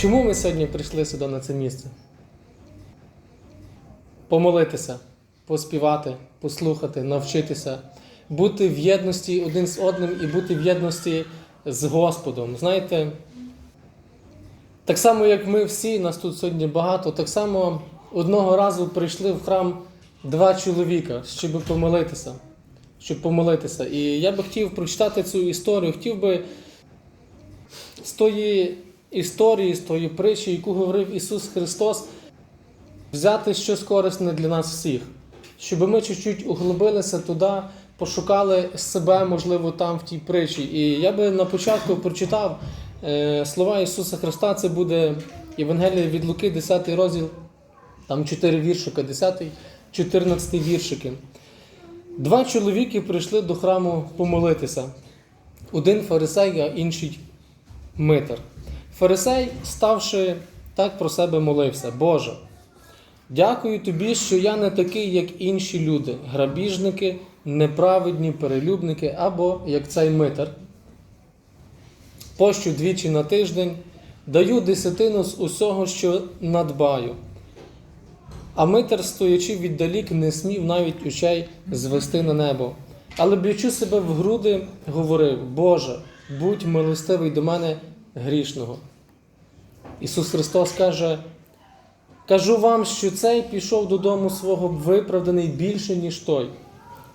Чому ми сьогодні прийшли сюди на це місце? Помолитися, поспівати, послухати, навчитися, бути в єдності один з одним і бути в єдності з Господом. Знаєте, так само, як ми всі, нас тут сьогодні багато, так само одного разу прийшли в храм два чоловіка, щоб помолитися. Щоб помолитися. І я би хотів прочитати цю історію, хотів би з тої історії, з тої притчі, яку говорив Ісус Христос, взяти щось корисне для нас всіх, щоб ми чуть-чуть углубилися туди, пошукали себе, можливо, там в тій притчі. І я би на початку прочитав е, слова Ісуса Христа, це буде Євангелія від Луки, 10 розділ, там 4 віршика, 10, 14 віршики. Два чоловіки прийшли до храму помолитися. Один фарисей, а інший митар. Фарисей, ставши так про себе молився: Боже, дякую тобі, що я не такий, як інші люди, грабіжники, неправедні перелюбники або як цей митар. Пощу двічі на тиждень, даю десятину з усього, що надбаю. А митар, стоячи віддалік, не смів навіть очей звести на небо. Але б'ючи себе в груди, говорив: Боже, будь милостивий до мене грішного. Ісус Христос каже: Кажу вам, що цей пішов додому свого виправданий більше, ніж той.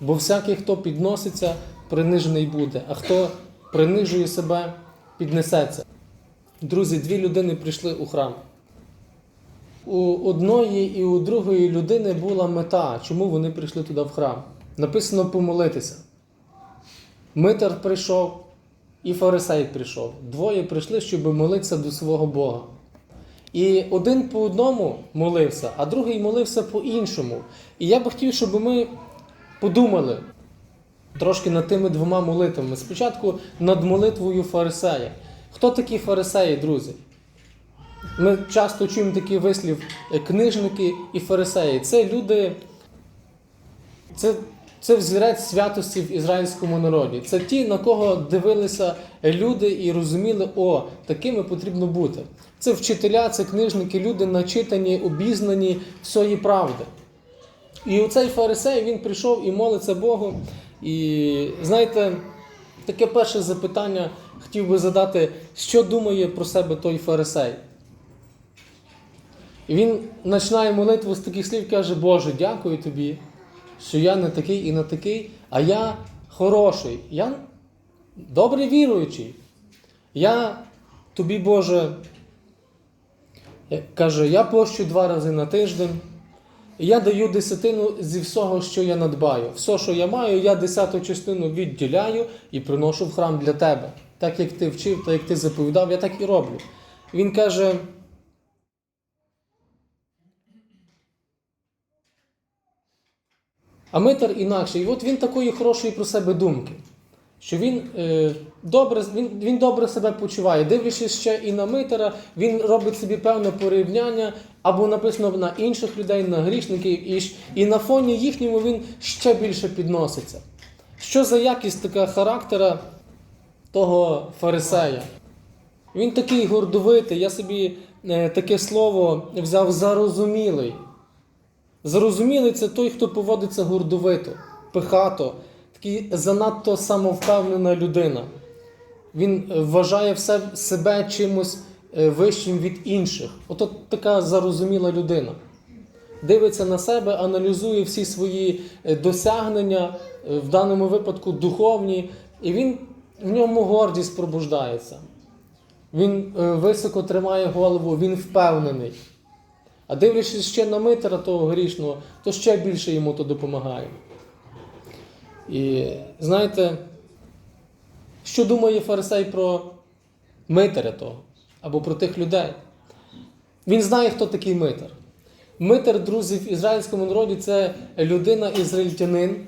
Бо всякий, хто підноситься, принижений буде, а хто принижує себе, піднесеться. Друзі, дві людини прийшли у храм. У одної і у другої людини була мета, чому вони прийшли туди в храм. Написано помолитися. Митар прийшов і фарисей прийшов. Двоє прийшли, щоб молитися до свого Бога. І один по одному молився, а другий молився по-іншому. І я би хотів, щоб ми подумали трошки над тими двома молитвами. Спочатку над молитвою фарисея. Хто такі фарисеї, друзі? Ми часто чуємо такий вислів е, книжники і фарисеї. Це люди, це, це взірець святості в ізраїльському народі. Це ті, на кого дивилися люди і розуміли, о, такими потрібно бути. Це вчителя, це книжники, люди начитані, обізнані всої правди. І оцей фарисей він прийшов і молиться Богу. І знаєте, таке перше запитання хотів би задати, що думає про себе той фарисей. І він починає молитву з таких слів, каже, Боже, дякую тобі, що я не такий і не такий, а я хороший, я добрий віруючий. Я тобі, Боже, каже, я пощу два рази на тиждень, я даю десятину зі всього, що я надбаю. Все, що я маю, я десяту частину відділяю і приношу в храм для тебе. Так як ти вчив, так як ти заповідав, я так і роблю. Він каже. А митар інакше. І от він такої хорошої про себе думки, що він, е, добре, він, він добре себе почуває. Дивлячись ще і на митара, він робить собі певне порівняння, або написано на інших людей, на грішників, і, і на фоні їхньому він ще більше підноситься. Що за якість така характера того фарисея? Він такий гордовитий, я собі е, таке слово взяв зарозумілий. Зрозумілий це той, хто поводиться гордовито, пихато, такий занадто самовпевнена людина. Він е, вважає все, себе чимось е, вищим від інших. Ото така зарозуміла людина. Дивиться на себе, аналізує всі свої е, досягнення, в даному випадку духовні, і він в ньому гордість пробуждається. Він високо тримає голову, він впевнений. А дивлячись ще на митера того грішного, то ще більше йому то допомагає. І знаєте, що думає фарисей про митаря того або про тих людей? Він знає, хто такий митар. Митар, друзі, в ізраїльському народі це людина ізраїльтянин,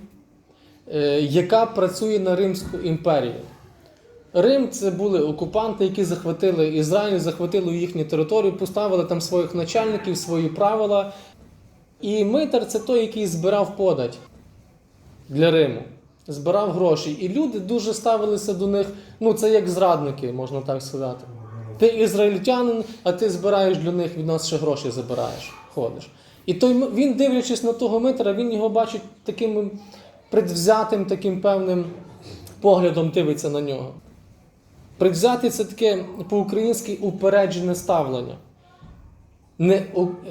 е, яка працює на Римську імперію. Рим це були окупанти, які захватили Ізраїль, захватили їхню територію, поставили там своїх начальників, свої правила. І митар це той, який збирав подать для Риму, збирав гроші. І люди дуже ставилися до них, ну це як зрадники, можна так сказати. Ти ізраїльтянин, а ти збираєш для них від нас ще гроші забираєш, ходиш. І той, він, дивлячись на того Митра, він його бачить таким предвзятим, таким певним поглядом дивиться на нього. Предвзятий це таке по-українськи упереджене ставлення. Не,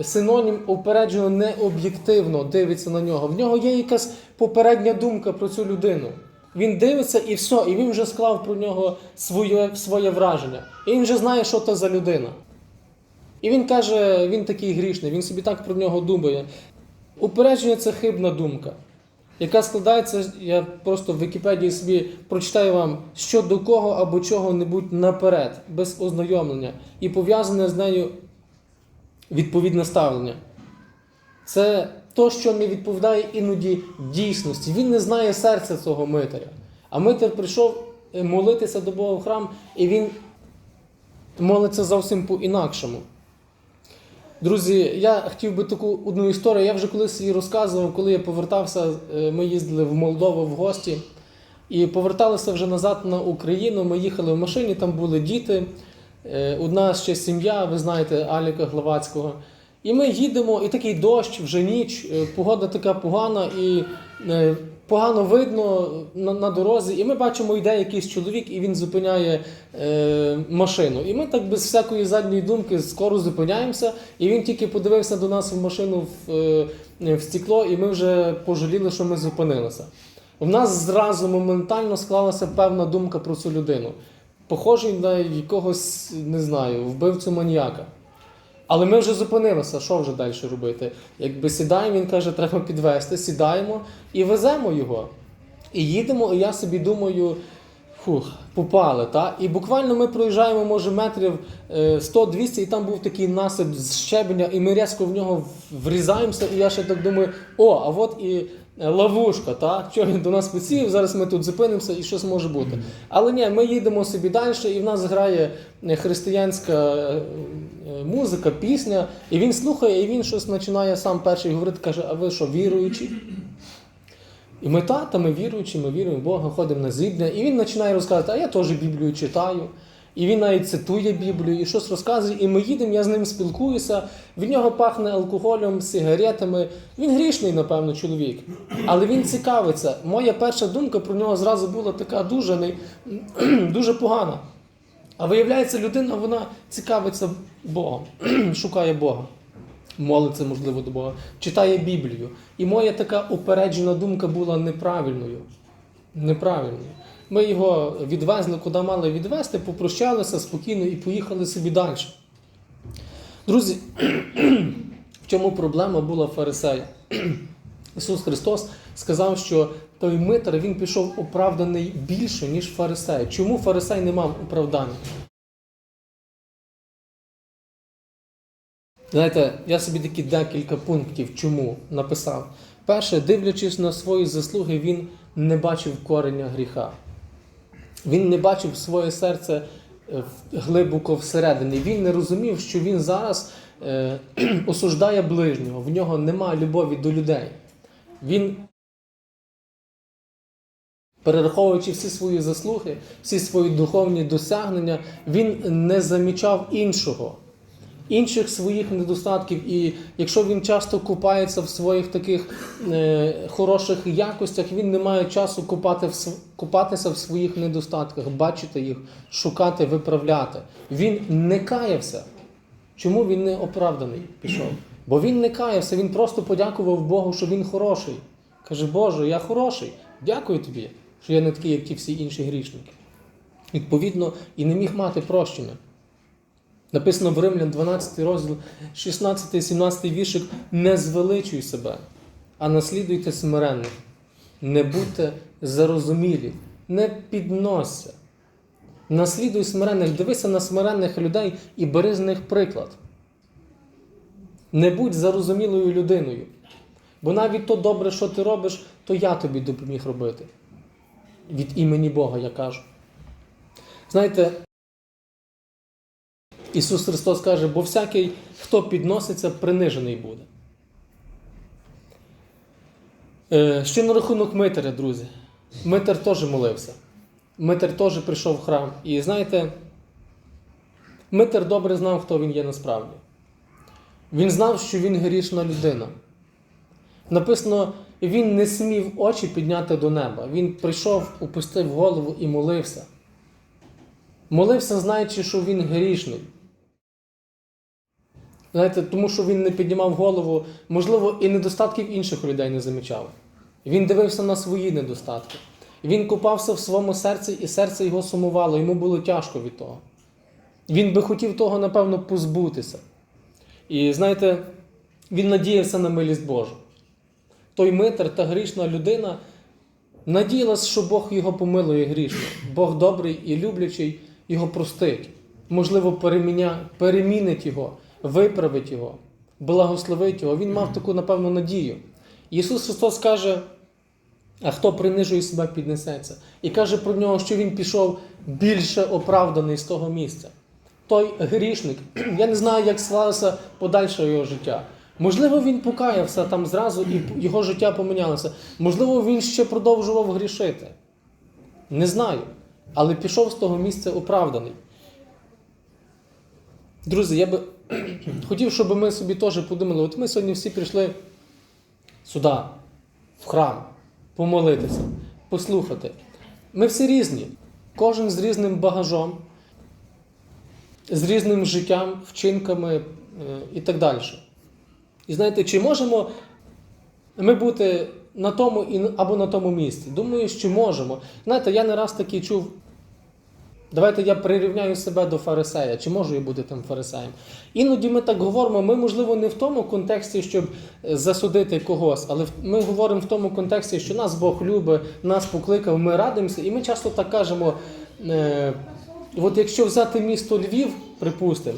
синонім упереджено не об'єктивно дивиться на нього. В нього є якась попередня думка про цю людину. Він дивиться і все, і він вже склав про нього своє, своє враження. І він вже знає, що то за людина. І він каже, він такий грішний, він собі так про нього думає. Упередження це хибна думка, яка складається, я просто в Вікіпедії собі прочитаю вам, що до кого або чого-небудь наперед, без ознайомлення, і пов'язане з нею відповідне ставлення. Це то, що не відповідає іноді дійсності. Він не знає серця цього митаря. А митар прийшов е, молитися до Бога в храм, і він молиться зовсім по-інакшому. Друзі, я хотів би таку одну історію. Я вже колись її розказував, коли я повертався, е, ми їздили в Молдову в гості і поверталися вже назад на Україну. Ми їхали в машині, там були діти. Е, Одна ще сім'я, ви знаєте, Аліка Главацького. І ми їдемо, і такий дощ, вже ніч, е, погода така погана, і е, погано видно на, на дорозі. І ми бачимо, йде якийсь чоловік, і він зупиняє е, машину. І ми так без всякої задньої думки скоро зупиняємося. І він тільки подивився до нас в машину в, е, в стекло, і ми вже пожаліли, що ми зупинилися. У нас зразу моментально склалася певна думка про цю людину. Похожий на якогось, не знаю, вбивцю маніяка. Але ми вже зупинилися, що вже далі робити? Якби сідаємо, він каже, треба підвезти, сідаємо і веземо його. І їдемо, і я собі думаю, фух, попали. Та? І буквально ми проїжджаємо, може, метрів е, 100-200, і там був такий насип з щебеня, і ми різко в нього врізаємося, і я ще так думаю, о, а от і е, ловушка, та? що він до нас підсів, зараз ми тут зупинимося і щось може бути. Але ні, ми їдемо собі далі, і в нас грає е, християнська е, е, музика, пісня, і він слухає, і він щось починає сам перший говорити, каже, а ви що, віруючі? І ми та, та ми віруючі, ми віруємо в Бога, ходимо на зібрання. І він починає розказувати, а я теж Біблію читаю. І він навіть цитує Біблію і щось розказує. І ми їдемо, я з ним спілкуюся. Від нього пахне алкоголем, сигаретами. Він грішний, напевно, чоловік. Але він цікавиться. Моя перша думка про нього зразу була така дуже, дуже погана. А виявляється, людина вона цікавиться Богом, шукає Бога. Молиться, можливо, до Бога, читає Біблію. І моя така упереджена думка була неправильною. Неправильною. Ми його відвезли, куди мали відвезти, попрощалися спокійно і поїхали собі далі. Друзі, в чому проблема була фарисея? Ісус Христос сказав, що той митар він пішов оправданий більше, ніж фарисей. Чому фарисей не мав оправдання? Знаєте, я собі такі декілька пунктів чому написав. Перше, дивлячись на свої заслуги, він не бачив кореня гріха. Він не бачив своє серце е, глибоко всередині. Він не розумів, що він зараз е, осуждає ближнього, в нього немає любові до людей. Він, перераховуючи всі свої заслуги, всі свої духовні досягнення, він не замічав іншого інших своїх недостатків. І якщо він часто купається в своїх таких е, хороших якостях, він не має часу купати в, купатися в своїх недостатках, бачити їх, шукати, виправляти. Він не каявся. Чому він не оправданий пішов? Бо він не каявся, він просто подякував Богу, що він хороший. Каже, Боже, я хороший. Дякую тобі, що я не такий, як ті всі інші грішники. Відповідно, і не міг мати прощення. Написано в Римлян 12 розділ, 16-17 віршик не звеличуй себе, а наслідуйте смиренних. Не будьте зарозумілі, не підносься. Наслідуй смиренних, дивися на смиренних людей і бери з них приклад. Не будь зарозумілою людиною. Бо навіть то добре, що ти робиш, то я тобі допоміг робити. Від імені Бога я кажу. Знаєте, Ісус Христос каже, бо всякий, хто підноситься, принижений буде. Е, Що на рахунок Митаря, друзі? Митар теж молився. Митар теж прийшов в храм. І знаєте, Митер добре знав, хто він є насправді. Він знав, що він грішна людина. Написано, він не смів очі підняти до неба. Він прийшов, опустив голову і молився. Молився, знаючи, що він грішний. Знаєте, тому що він не піднімав голову, можливо, і недостатків інших людей не замічав. Він дивився на свої недостатки. Він купався в своєму серці, і серце його сумувало, йому було тяжко від того. Він би хотів того, напевно, позбутися. І знаєте, він надіявся на милість Божу. Той митер та грішна людина надіялась, що Бог його помилує грішно. Бог добрий і люблячий його простить. Можливо, перемінить його, виправить його, благословить його. Він мав таку, напевно, надію. Ісус Христос каже, а хто принижує себе, піднесеться. І каже про нього, що він пішов більше оправданий з того місця. Той грішник, я не знаю, як склалося подальше його життя. Можливо, він покаявся там зразу і його життя помінялося. Можливо, він ще продовжував грішити. Не знаю. Але пішов з того місця оправданий. Друзі, я би хотів, щоб ми собі теж подумали, от ми сьогодні всі прийшли сюди, в храм, помолитися, послухати. Ми всі різні, кожен з різним багажом, з різним життям, вчинками е, і так далі. І знаєте, чи можемо ми бути на тому або на тому місці? Думаю, що можемо. Знаєте, я не раз таки чув. Давайте я прирівняю себе до фарисея. Чи можу я бути тим фарисеєм? Іноді ми так говоримо, ми, можливо, не в тому контексті, щоб е, засудити когось, але ми говоримо в тому контексті, що нас Бог любить, нас покликав, ми радимося, і ми часто так кажемо. Е, от якщо взяти місто Львів, припустимо,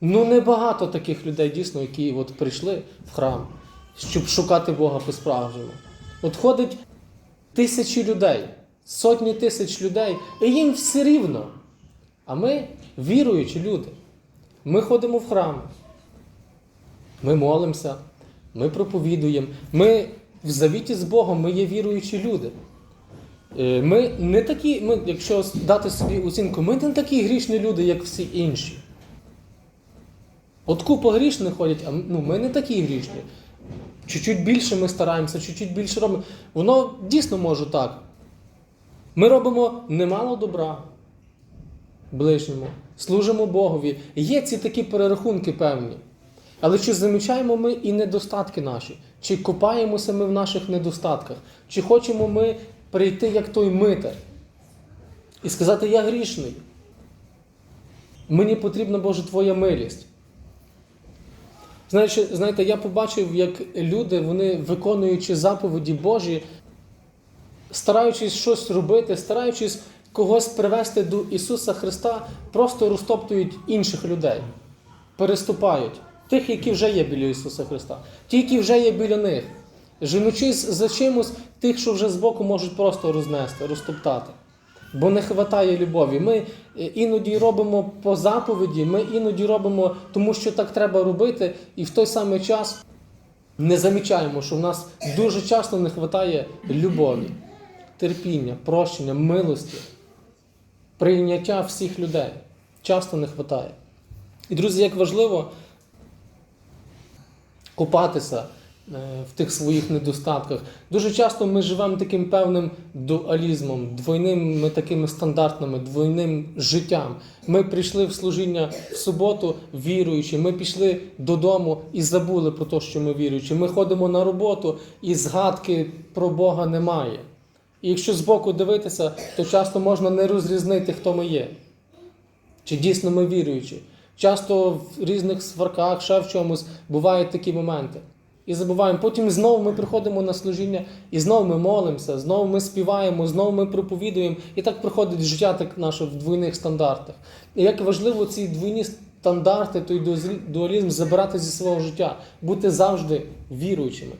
ну небагато таких людей дійсно, які от прийшли в храм, щоб шукати Бога по-справжньому. От ходить тисячі людей, сотні тисяч людей, і їм все рівно. А ми віруючі люди. Ми ходимо в храм, ми молимося, ми проповідуємо, ми в завіті з Богом, ми є віруючі люди. Е, Ми не такі, ми, якщо дати собі оцінку, ми не такі грішні люди, як всі інші. От купа грішних ходять, а ну, ми не такі грішні. Чуть-чуть більше ми стараємося, чуть-чуть більше робимо. Воно дійсно може так. Ми робимо немало добра ближньому, служимо Богові. Є ці такі перерахунки певні. Але чи замічаємо ми і недостатки наші? Чи копаємося ми в наших недостатках? Чи хочемо ми прийти як той митер і сказати, я грішний? Мені потрібна, Боже, Твоя милість. Знаєте, знаєте, я побачив, як люди, вони, виконуючи заповіді Божі, стараючись щось робити, стараючись когось привести до Ісуса Христа, просто розтоптують інших людей, переступають тих, які вже є біля Ісуса Христа, ті, які вже є біля них, женучись за чимось, тих, що вже збоку можуть просто рознести, розтоптати. Бо не вистачає любові. Ми е, іноді робимо по заповіді, ми іноді робимо, тому що так треба робити, і в той самий час не замічаємо, що в нас дуже часто не вистачає любові, терпіння, прощення, милості, прийняття всіх людей. Часто не вистачає. І, друзі, як важливо купатися е, в тих своїх недостатках. Дуже часто ми живемо таким певним дуалізмом, двойними такими стандартними, двойним життям. Ми прийшли в служіння в суботу віруючи, ми пішли додому і забули про те, що ми віруючі. Ми ходимо на роботу і згадки про Бога немає. І якщо збоку дивитися, то часто можна не розрізнити, хто ми є. Чи дійсно ми віруючі? Часто в різних сварках, ще в чомусь бувають такі моменти. І забуваємо. Потім знову ми приходимо на служіння, і знову ми молимося, знову ми співаємо, знову ми проповідуємо. І так проходить життя так наше в двойних стандартах. І як важливо ці двойні стандарти, той дуалізм забирати зі свого життя, бути завжди віруючими.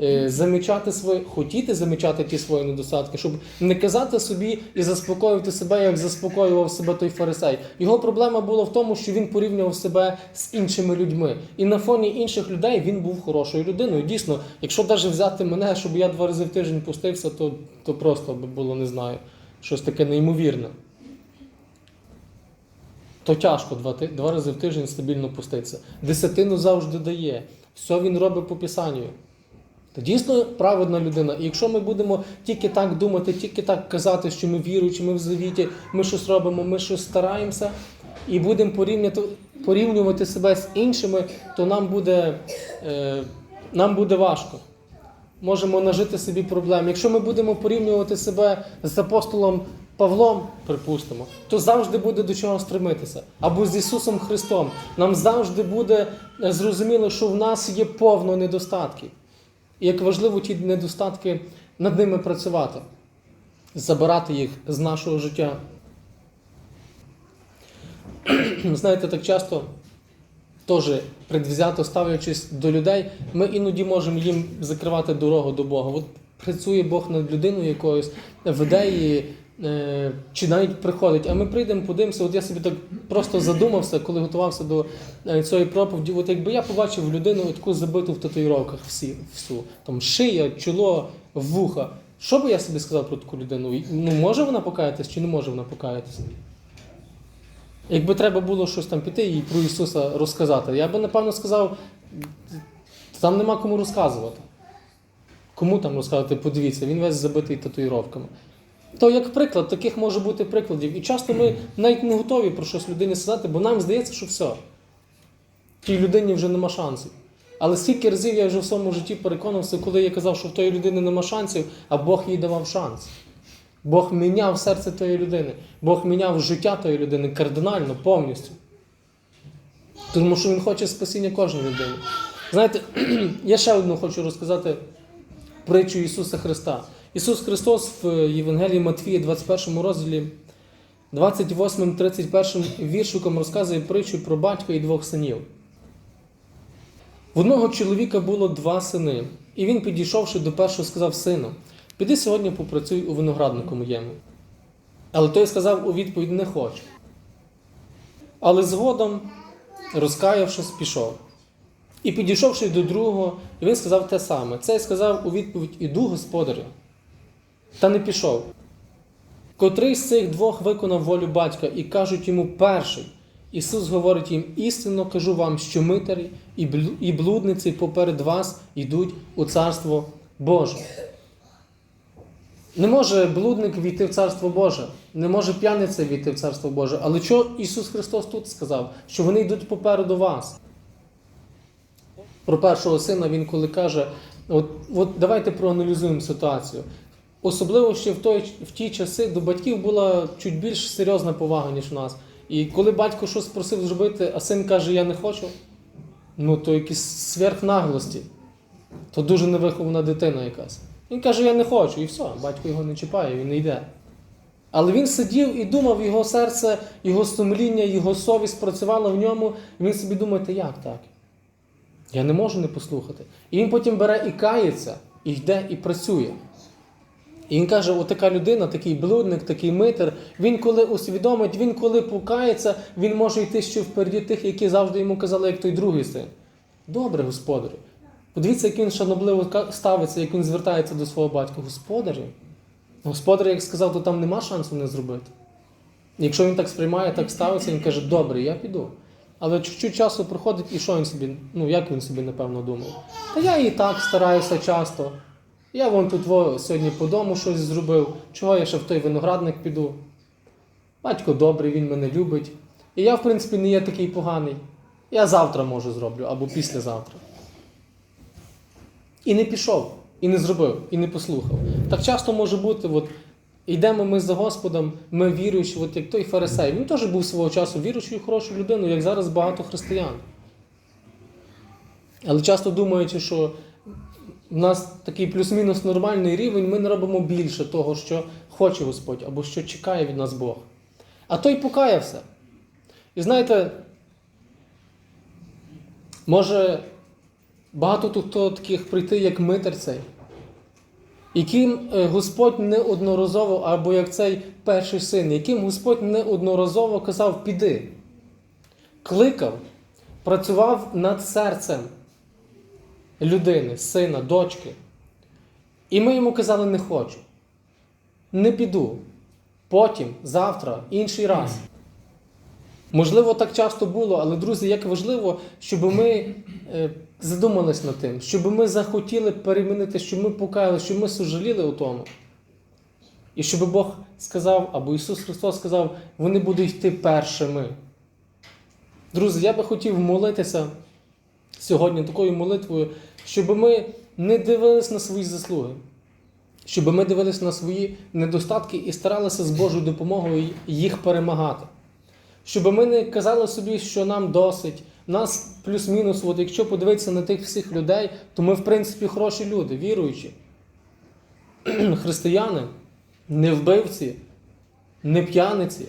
Е, Замічати свої, хотіти замічати ті свої недостатки, щоб не казати собі і заспокоювати себе, як заспокоював себе той фарисей. Його проблема була в тому, що він порівнював себе з іншими людьми. І на фоні інших людей він був хорошою людиною. Дійсно, якщо навіть взяти мене, щоб я два рази в тиждень пустився, то, то просто би було не знаю, щось таке неймовірне. то тяжко два, два рази в тиждень стабільно пуститися. Десятину завжди дає. Все він робить по писанню. Дійсно праведна людина. І якщо ми будемо тільки так думати, тільки так казати, що ми віруючі, ми в завіті, ми щось робимо, ми щось стараємося, і будемо порівняти, порівнювати себе з іншими, то нам буде, е, нам буде важко. Можемо нажити собі проблем. Якщо ми будемо порівнювати себе з апостолом Павлом, припустимо, то завжди буде до чого стремитися. Або з Ісусом Христом. Нам завжди буде е, зрозуміло, що в нас є повно недостатків. І як важливо ті недостатки над ними працювати, забирати їх з нашого життя. Знаєте, так часто теж предвзято ставлячись до людей, ми іноді можемо їм закривати дорогу до Бога. От працює Бог над людиною якоюсь, веде її, чи навіть приходить. А ми прийдемо, подивимося. От я собі так просто задумався, коли готувався до е, цієї проповіді. От якби я побачив людину таку забиту в татуїровках всі, всю, там шия, чоло, вуха. Що би я собі сказав про таку людину? Ну, може вона покаятись чи не може вона покаятися? Якби треба було щось там піти і про Ісуса розказати, я би напевно сказав, там нема кому розказувати. Кому там розказувати? Подивіться, він весь забитий татуїровками. То як приклад, таких може бути прикладів. І часто ми навіть не готові про щось людині сказати, бо нам здається, що все. Тій людині вже нема шансів. Але скільки разів я вже в своєму житті переконався, коли я казав, що в тої людини нема шансів, а Бог їй давав шанс. Бог міняв серце тої людини, Бог міняв життя тої людини кардинально, повністю. Тому що Він хоче спасіння кожної людини. Знаєте, я ще одну хочу розказати притчу Ісуса Христа. Ісус Христос в Євангелії Матвія, 21 розділі, 28-31 віршиком розказує притчу про батька і двох синів. В одного чоловіка було два сини, і він, підійшовши до першого, сказав сину: Піди сьогодні попрацюй у винограднику моєму. Але той сказав у відповідь не хочу. Але згодом, розкаявшись, пішов. І підійшовши до другого, він сказав те саме. Цей сказав у відповідь Іду, господарю. Та не пішов. Котрий з цих двох виконав волю батька і кажуть йому перший. Ісус говорить їм: істинно кажу вам, що митарі і блудниці поперед вас йдуть у Царство Боже. Не може блудник війти в Царство Боже, не може п'яниця війти в Царство Боже. Але що Ісус Христос тут сказав? Що вони йдуть попереду вас. Про першого сина він коли каже: от, от давайте проаналізуємо ситуацію. Особливо ще в, той, в ті часи до батьків була чуть більш серйозна повага, ніж в нас. І коли батько щось просив зробити, а син каже, я не хочу, ну то якісь сверхнаглості. То дуже невихована дитина якась. Він каже, я не хочу, і все, батько його не чіпає, він не йде. Але він сидів і думав, його серце, його сумління, його совість працювала в ньому, і він собі думає, та як так? Я не можу не послухати. І він потім бере і кається, і йде, і працює. І він каже: отака людина, такий блудник, такий митер, він коли усвідомить, він коли покається, він може йти ще впереді тих, які завжди йому казали, як той другий син. Добре, господарю. Подивіться, як він шанобливо ставиться, як він звертається до свого батька. Господарю. Господар, як сказав, то там нема шансу не зробити. Якщо він так сприймає, так ставиться, він каже, добре, я піду. Але чуть-чуть часу проходить, і що він собі, ну як він собі, напевно, думав? Та я і так стараюся часто. Я вон тут во, сьогодні по дому щось зробив, чого я ще в той виноградник піду. Батько добрий, він мене любить. І я, в принципі, не є такий поганий. Я завтра можу зроблю або післязавтра. І не пішов, і не зробив, і не послухав. Так часто може бути, от йдемо ми за Господом, ми віруючі, от як той фарисей. Він теж був свого часу віруючою, хорошою людиною, як зараз багато християн. Але часто думаючи, що в нас такий плюс-мінус нормальний рівень, ми не робимо більше того, що хоче Господь, або що чекає від нас Бог. А той покаявся. І знаєте, може багато тут хто таких прийти, як митар цей, яким е, Господь неодноразово, або як цей перший син, яким Господь неодноразово казав, піди, кликав, працював над серцем людини, сина, дочки. І ми йому казали, не хочу. Не піду. Потім, завтра, інший раз. Можливо, так часто було, але друзі, як важливо, щоб ми е, задумались над тим, щоб ми захотіли перемінити, щоб ми покаяли, щоб ми сожаліли у тому. І щоб Бог сказав, або Ісус Христос сказав, вони будуть йти першими. Друзі, я би хотів молитися сьогодні такою молитвою, щоб ми не дивились на свої заслуги, щоб ми дивилися на свої недостатки і старалися з Божою допомогою їх перемагати. Щоб ми не казали собі, що нам досить, нас плюс-мінус, от якщо подивитися на тих всіх людей, то ми, в принципі, хороші люди, віруючі, християни, не вбивці, не п'яниці,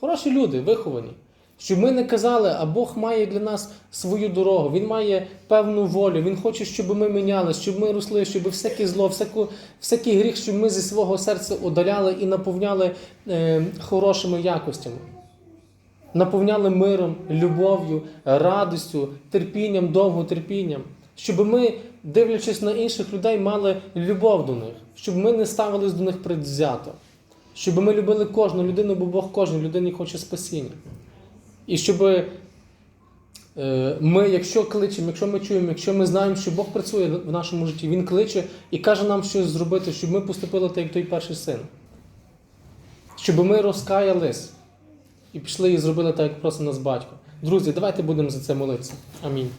хороші люди, виховані. Щоб ми не казали, а Бог має для нас свою дорогу, Він має певну волю, Він хоче, щоб ми мінялися, щоб ми росли, щоб всяке зло, всяку, всякий гріх, щоб ми зі свого серця удаляли і наповняли е, хорошими якостями. Наповняли миром, любов'ю, радістю, терпінням, довготерпінням. Щоб ми, дивлячись на інших людей, мали любов до них, щоб ми не ставились до них предвзято, щоб ми любили кожну людину, бо Бог кожній людині хоче спасіння. І щоб е, ми, якщо кличемо, якщо ми чуємо, якщо ми знаємо, що Бог працює в нашому житті, Він кличе і каже нам щось зробити, щоб ми поступили так, як той перший син. Щоб ми розкаялись і пішли і зробили так, як просив нас батько. Друзі, давайте будемо за це молитися. Амінь.